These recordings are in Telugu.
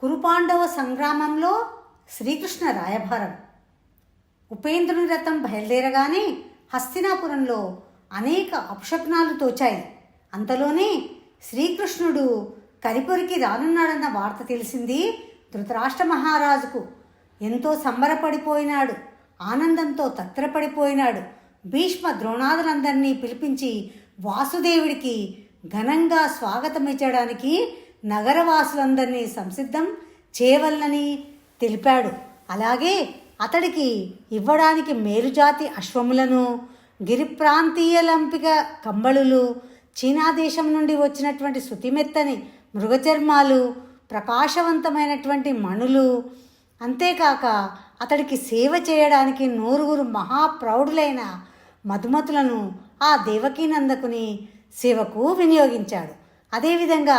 కురుపాండవ సంగ్రామంలో శ్రీకృష్ణ రాయభారం. ఉపేంద్రుని రథం బయలుదేరగానే హస్తినాపురంలో అనేక అపశకునాలు తోచాయి. అంతలోనే శ్రీకృష్ణుడు కరిపొరికి రానున్నాడన్న వార్త తెలిసింది ధృతరాష్ట్ర మహారాజుకు. ఎంతో సంబరపడిపోయినాడు. ఆనందంతో తత్తరపడిపోయినాడు. భీష్మ ద్రోణాదులందరినీ పిలిపించి వాసుదేవుడికి ఘనంగా స్వాగతమిచ్చడానికి నగరవాసులందరినీ సంసిద్ధం చేయవలనని తెలిపాడు. అలాగే అతడికి ఇవ్వడానికి మేలుజాతి అశ్వములను గిరి ప్రాంతీయ లంపిక కంబళులు చీనా దేశం నుండి వచ్చినటువంటి శుతిమెత్తని మృగచర్మాలు ప్రకాశవంతమైనటువంటి మణులు అంతేకాక అతడికి సేవ చేయడానికి నూరుగురు మహాప్రౌఢులైన మధుమతులను ఆ దేవకీనందకుని సేవకు వినియోగించాడు. అదేవిధంగా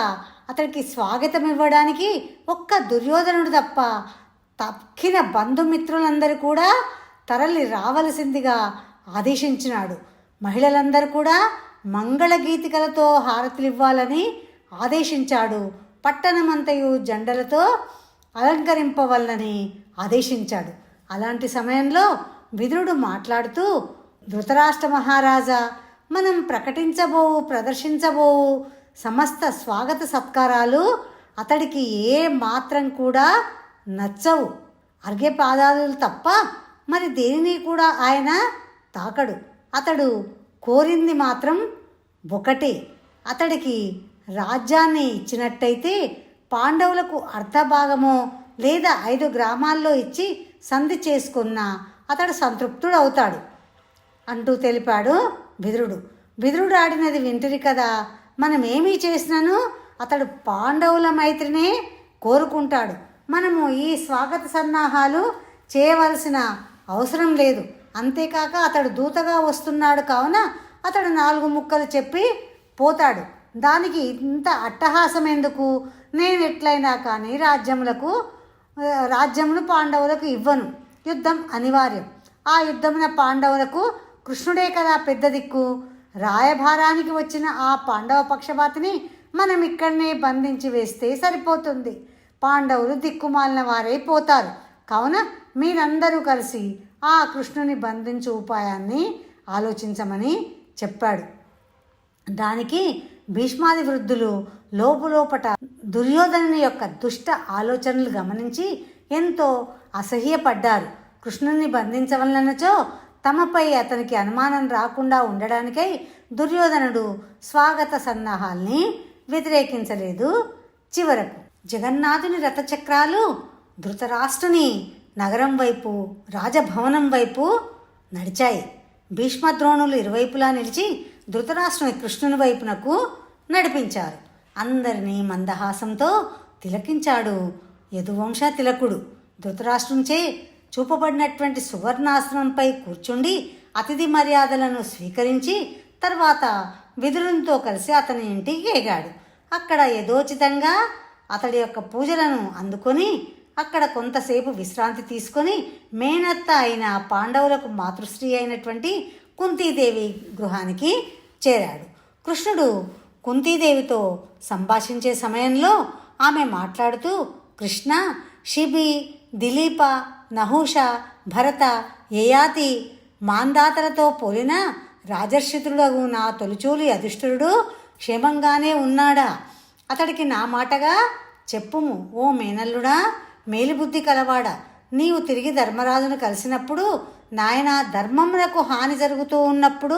అతడికి స్వాగతం ఇవ్వడానికి ఒక్క దుర్యోధనుడు తప్ప తక్కిన బంధుమిత్రులందరూ కూడా తరలి రావలసిందిగా ఆదేశించినాడు. మహిళలందరూ కూడా మంగళగీతికలతో హారతులివ్వాలని ఆదేశించాడు. పట్టణమంతయు జెండలతో అలంకరింపవల్లని ఆదేశించాడు. అలాంటి సమయంలో విదురుడు మాట్లాడుతూ ధృతరాష్ట్ర మహారాజా మనం ప్రకటించబోవు ప్రదర్శించబోవు సమస్త స్వాగత సత్కారాలు అతడికి ఏ మాత్రం కూడా నచ్చవు. అర్ఘ్యపాదాలు తప్ప మరి దేనిని కూడా ఆయన తాకడు. అతడు కోరింది మాత్రం ఒకటే. అతడికి రాజ్యాన్ని ఇచ్చినట్టయితే పాండవులకు అర్ధభాగమో లేదా ఐదు గ్రామాల్లో ఇచ్చి సంధి చేసుకున్న అతడు సంతృప్తుడవుతాడు. అంటూ తెలిపాడు బిదురుడు. బిదురుడు ఆడినది వింటిరి కదా మనం చేసినాను అతడు పాండవుల మైత్రినే కోరుకుంటాడు. మనము ఈ స్వాగత సన్నాహాలు చేయవలసిన అవసరం లేదు. అంతేకాక అతడు దూతగా వస్తున్నాడు కావున అతడు నాలుగు ముక్కలు చెప్పి పోతాడు. దానికి ఇంత అట్టహాసం ఎందుకు నేను ఎట్లయినా కానీ రాజ్యములకు రాజ్యమును పాండవులకు ఇవ్వను. యుద్ధం అనివార్యం. ఆ యుద్ధమున పాండవులకు కృష్ణుడే కదా పెద్ద దిక్కు. రాయభారానికి వచ్చిన ఆ పాండవ పక్షపాతిని మనం ఇక్కడనే బంధించి వేస్తే సరిపోతుంది. పాండవులు దిక్కుమాలిన వారై పోతారు. కావున మీరందరూ కలిసి ఆ కృష్ణుని బంధించు ఉపాయాన్ని ఆలోచించమని చెప్పాడు. దానికి భీష్మాది వృద్ధులు లోపులోపట దుర్యోధనుని యొక్క దుష్ట ఆలోచనలు గమనించి ఎంతో అసహ్యపడ్డారు. కృష్ణుని బంధించవలనచో తమపై అతనికి అనుమానం రాకుండా ఉండడానికై దుర్యోధనుడు స్వాగత సన్నాహాల్ని వ్యతిరేకించలేదు. చివరకు జగన్నాథుని రథచక్రాలు ధృతరాష్ట్రుని నగరం వైపు రాజభవనం వైపు నడిచాయి. భీష్మద్రోణులు ఇరువైపులా నిలిచి ధృతరాష్ట్రుని కృష్ణుని వైపునకు నడిపించారు. అందరినీ మందహాసంతో తిలకించాడు యదువంశ తిలకుడు. ధృతరాష్ట్రంచే చూపబడినటువంటి సువర్ణాశ్రమంపై కూర్చుండి అతిథి మర్యాదలను స్వీకరించి తర్వాత విదురునితో కలిసి అతని ఇంటికి ఎగాడు. అక్కడ యథోచితంగా అతడి యొక్క పూజలను అందుకొని అక్కడ కొంతసేపు విశ్రాంతి తీసుకొని మేనత్త అయిన పాండవులకు మాతృశ్రీ అయినటువంటి కుంతీదేవి గృహానికి చేరాడు. కృష్ణుడు కుంతీదేవితో సంభాషించే సమయంలో ఆమె మాట్లాడుతూ కృష్ణ శిబి దిలీప నహుష భరత యయాతి మాందాతలతో పోలిన రాజర్షితుడగు నా తొలిచూలి అధిష్ఠుడు క్షేమంగానే ఉన్నాడా? అతడికి నా మాటగా చెప్పుము ఓ మేనల్లుడా! మేలుబుద్ధి కలవాడా! నీవు తిరిగి ధర్మరాజును కలిసినప్పుడు నాయన ధర్మమునకు హాని జరుగుతూ ఉన్నప్పుడు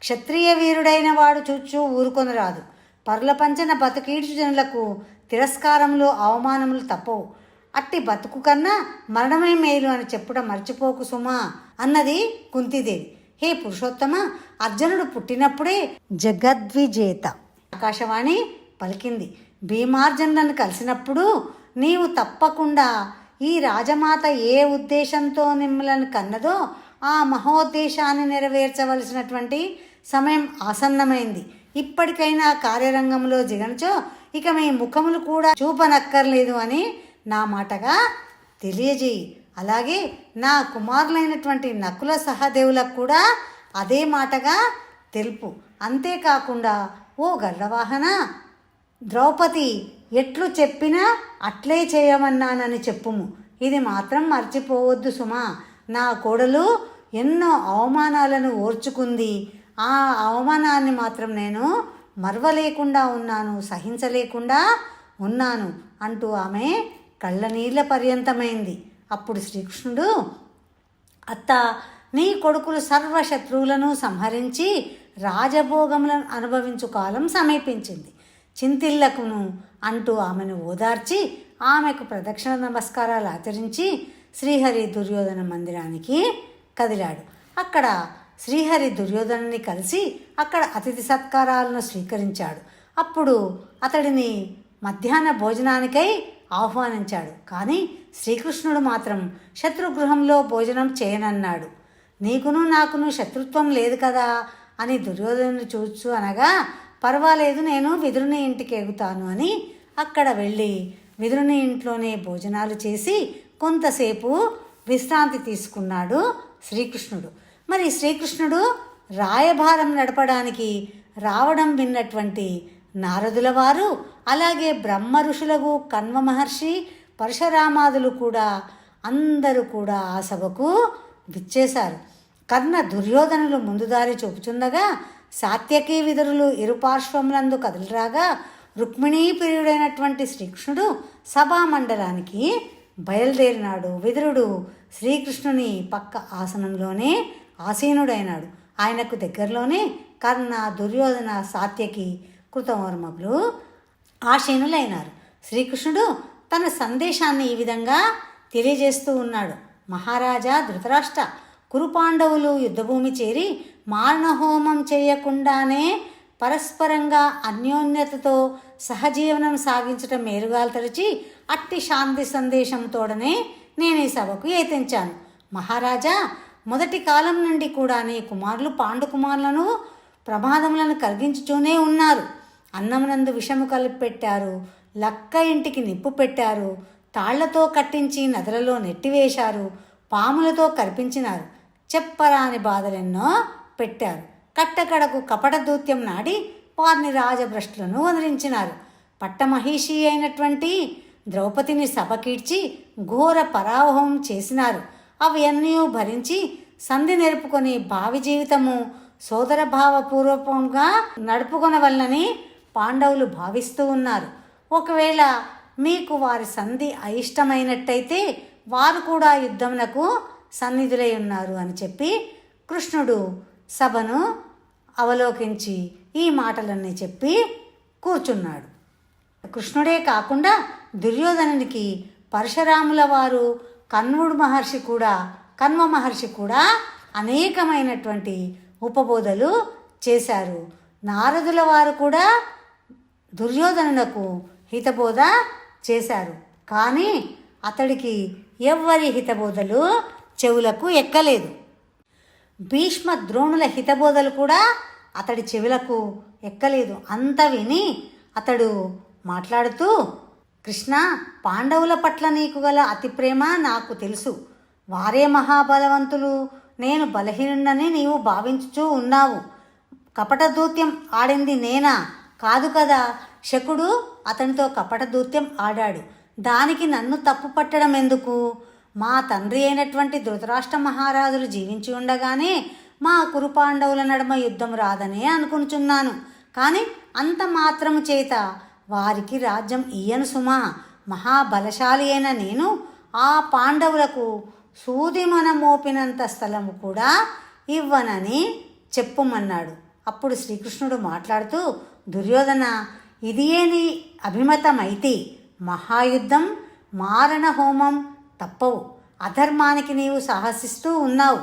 క్షత్రియ వీరుడైన వాడు చూచూ ఊరుకొనరాదు పరుల పంచన బతుకీడ్చు జనులకు తిరస్కారములు అవమానములు తప్పవు. అట్టి బతుకు కన్నా మరణమే మేలు అని చెప్పుట మర్చిపోకు సుమా అన్నది కుంతిదేవి. హే పురుషోత్తమ అర్జునుడు పుట్టినప్పుడే జగద్విజేత. ఆకాశవాణి పలికింది. భీమార్జునులను కలిసినప్పుడు నీవు తప్పకుండా ఈ రాజమాత ఏ ఉద్దేశంతో మిమ్మలను కన్నదో ఆ మహోద్దేశాన్ని నెరవేర్చవలసినటువంటి సమయం ఆసన్నమైంది. ఇప్పటికైనా కార్యరంగంలో జిగనచో ఇక మీ ముఖములు కూడా చూపనక్కర్లేదు అని నా మాటగా తెలియజేయి. అలాగే నా కుమారులైనటువంటి నకుల సహదేవులకు కూడా అదే మాటగా తెలుపు. అంతేకాకుండా ఓ గర్రవాహన ద్రౌపది ఎట్లు చెప్పినా అట్లే చేయమన్నానని చెప్పుము. ఇది మాత్రం మర్చిపోవద్దు సుమా. నా కోడలు ఎన్నో అవమానాలను ఓర్చుకుంది. ఆ అవమానాన్ని మాత్రం నేను మరవలేకుండా ఉన్నాను సహించలేకుండా ఉన్నాను అంటూ ఆమె కళ్ళనీళ్ళ పర్యంతమైంది. అప్పుడు శ్రీకృష్ణుడు అత్త నీ కొడుకులు సర్వ శత్రువులను సంహరించి రాజభోగములను అనుభవించు కాలం సమీపించింది. చింతిల్లకును అంటూ ఆమెను ఓదార్చి ఆమెకు ప్రదక్షిణ నమస్కారాలు ఆచరించి శ్రీహరి దుర్యోధన మందిరానికి కదిలాడు. అక్కడ శ్రీహరి దుర్యోధనుని కలిసి అక్కడ అతిథి సత్కారాలను స్వీకరించాడు. అప్పుడు అతడిని మధ్యాహ్న భోజనానికై ఆహ్వానించాడు. కానీ శ్రీకృష్ణుడు మాత్రం శత్రుగృహంలో భోజనం చేయనన్నాడు. నీకును నాకును శత్రుత్వం లేదు కదా అని దుర్యోధను చూచు అనగా పర్వాలేదు నేను విదురుని ఇంటికి ఎగుతాను అని అక్కడ వెళ్ళి విదురుని ఇంట్లోనే భోజనాలు చేసి కొంతసేపు విశ్రాంతి తీసుకున్నాడు శ్రీకృష్ణుడు. మరి శ్రీకృష్ణుడు రాయభారం నడపడానికి రావడం విన్నటువంటి నారదుల వారు అలాగే బ్రహ్మ ఋషులకు కన్వ మహర్షి పరశురామాదులు కూడా అందరూ కూడా ఆ సభకు విచ్చేశారు. కర్ణ దుర్యోధనులు ముందుదారి చూపుచుండగా సాత్యకీ విదురులు ఇరుపార్శ్వములందు కదిలిరాగా రుక్మిణీ ప్రియుడైనటువంటి శ్రీకృష్ణుడు సభామండలానికి బయలుదేరినాడు. విదురుడు శ్రీకృష్ణుని పక్క ఆసనంలోనే ఆసీనుడైనాడు. ఆయనకు దగ్గరలోనే కర్ణ దుర్యోధన సాత్యకి కృతవర్మకులు ఆశీనులైనారు శ్రీకృష్ణుడు తన సందేశాన్ని ఈ విధంగా తెలియజేస్తూ ఉన్నాడు. మహారాజా ధృతరాష్ట్ర కురుపాండవులు యుద్ధభూమి చేరి మారణహోమం చేయకుండానే పరస్పరంగా అన్యోన్యతతో సహజీవనం సాగించటం మేరుగాలు తరిచి అట్టి శాంతి సందేశంతోడనే నేను ఈ సభకు ఏతించాను మహారాజా మొదటి కాలం నుండి కూడా నీ కుమారులు పాండుకుమారులను ప్రమాదములను కలిగించుతూనే ఉన్నారు. అన్నమునందు విషము కలిపి పెట్టారు లక్క ఇంటికి నిప్పు పెట్టారు తాళ్ళతో కట్టించి నదులలో నెట్టివేశారు పాములతో కల్పించినారు చెప్పరాని బాధలెన్నో పెట్టారు. కట్టకడకు కపట దూత్యం నాడి వారిని రాజభ్రష్టులను వదిలించినారు పట్టమహిషి అయినటువంటి ద్రౌపదిని సభకీడ్చి ఘోర పరావహం చేసినారు. అవి అన్నీ భరించి సంధి నేర్పుకొని భావి జీవితము సోదరభావపూర్వకంగా నడుపుకొనవల్లని పాండవులు భావిస్తూ ఉన్నారు. ఒకవేళ మీకు వారి సంధి అయిష్టమైనట్టయితే వారు కూడా యుద్ధమునకు సన్నిధులై ఉన్నారు అని చెప్పి కృష్ణుడు సభను అవలోకించి ఈ మాటలన్నీ చెప్పి కూర్చున్నాడు. కృష్ణుడే కాకుండా దుర్యోధనునికి పరశురాముల వారు కన్వుడు మహర్షి కూడా కన్వ మహర్షి కూడా అనేకమైనటువంటి ఉపబోధలు చేశారు. నారదుల వారు కూడా దుర్యోధనులకు హితబోధ చేశారు. కానీ అతడికి ఎవ్వరి హితబోధలు చెవులకు ఎక్కలేదు. భీష్మ ద్రోణుల హితబోధలు కూడా అతడి చెవులకు ఎక్కలేదు. అంత విని అతడు మాట్లాడుతూ కృష్ణ పాండవుల పట్ల నీకు గల అతి ప్రేమ నాకు తెలుసు. వారే మహాబలవంతులు. నేను బలహీనుడని నీవు భావించుచూ ఉన్నావు. కపట దూత్యం ఆడింది నేనా? కాదు కదా. శకుడు అతనితో కపట దూత్యం ఆడాడు. దానికి నన్ను తప్పు పట్టడం ఎందుకు? మా తండ్రి అయినటువంటి ధృతరాష్ట్ర మహారాజులు జీవించి ఉండగానే మా కురుపాండవుల నడుమ యుద్ధం రాదనే అనుకుంటున్నాను కానీ అంత మాత్రము చేత వారికి రాజ్యం ఇయ్యను సుమా. మహాబలశాలి అయిన నేను ఆ పాండవులకు సూది మనం మోపినంత స్థలము కూడా ఇవ్వనని చెప్పుమన్నాడు. అప్పుడు శ్రీకృష్ణుడు మాట్లాడుతూ దుర్యోధన ఇదియే నీ అభిమతమైతే మహాయుద్ధం మారణ హోమం తప్పవు. అధర్మానికి నీవు సాహసిస్తూ ఉన్నావు.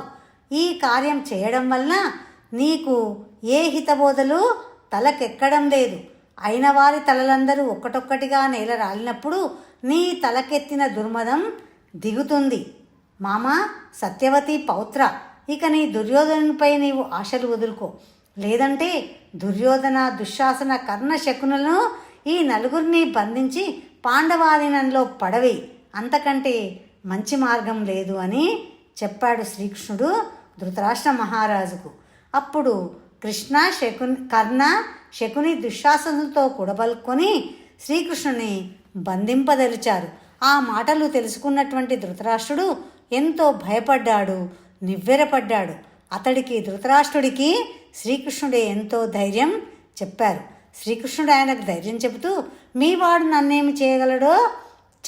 ఈ కార్యం చేయడం వలన నీకు ఏ హితబోధలు తలకెక్కడం లేదు. అయిన వారి తలలందరూ ఒక్కటొక్కటిగా నేల రాలినప్పుడు నీ తలకెత్తిన దుర్మదం దిగుతుంది. మామ సత్యవతి పౌత్ర ఇక నీ దుర్యోధనుపై నీవు ఆశలు వదులుకో. లేదంటే దుర్యోధన దుశ్శాసన కర్ణ శకునులను ఈ నలుగురిని బంధించి పాండవాధీనంలో పడవి అంతకంటే మంచి మార్గం లేదు అని చెప్పాడు శ్రీకృష్ణుడు ధృతరాష్ట్ర మహారాజుకు. అప్పుడు కృష్ణ శకుని కర్ణ శకుని దుశ్శాసనతో కూడబలుకొని శ్రీకృష్ణుని బంధింపదలిచారు. ఆ మాటలు తెలుసుకున్నటువంటి ధృతరాష్ట్రుడు ఎంతో భయపడ్డాడు నివ్వెరపడ్డాడు. అతడికి ధృతరాష్ట్రుడికి శ్రీకృష్ణుడే ఎంతో ధైర్యం చెప్పారు. శ్రీకృష్ణుడు ఆయనకు ధైర్యం చెబుతూ మీ వాడు నన్నేమి చేయగలడో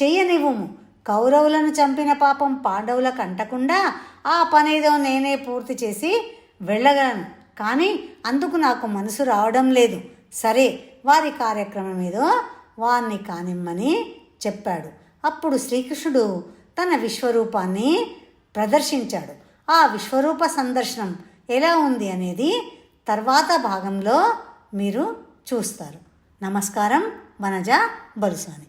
చెయ్యనివ్వము. కౌరవులను చంపిన పాపం పాండవులకు అంటకుండా ఆ పనేదో నేనే పూర్తి చేసి వెళ్ళగలను. కానీ అందుకు నాకు మనసు రావడం లేదు. సరే వారి కార్యక్రమం ఏదో వారిని కానిమ్మని చెప్పాడు. అప్పుడు శ్రీకృష్ణుడు తన విశ్వరూపాన్ని ప్రదర్శించాడు. ఆ విశ్వరూప సందర్శనం ఎలా ఉంది అనేది తర్వాత భాగంలో మీరు చూస్తారు. నమస్కారం వనజ బలుసాని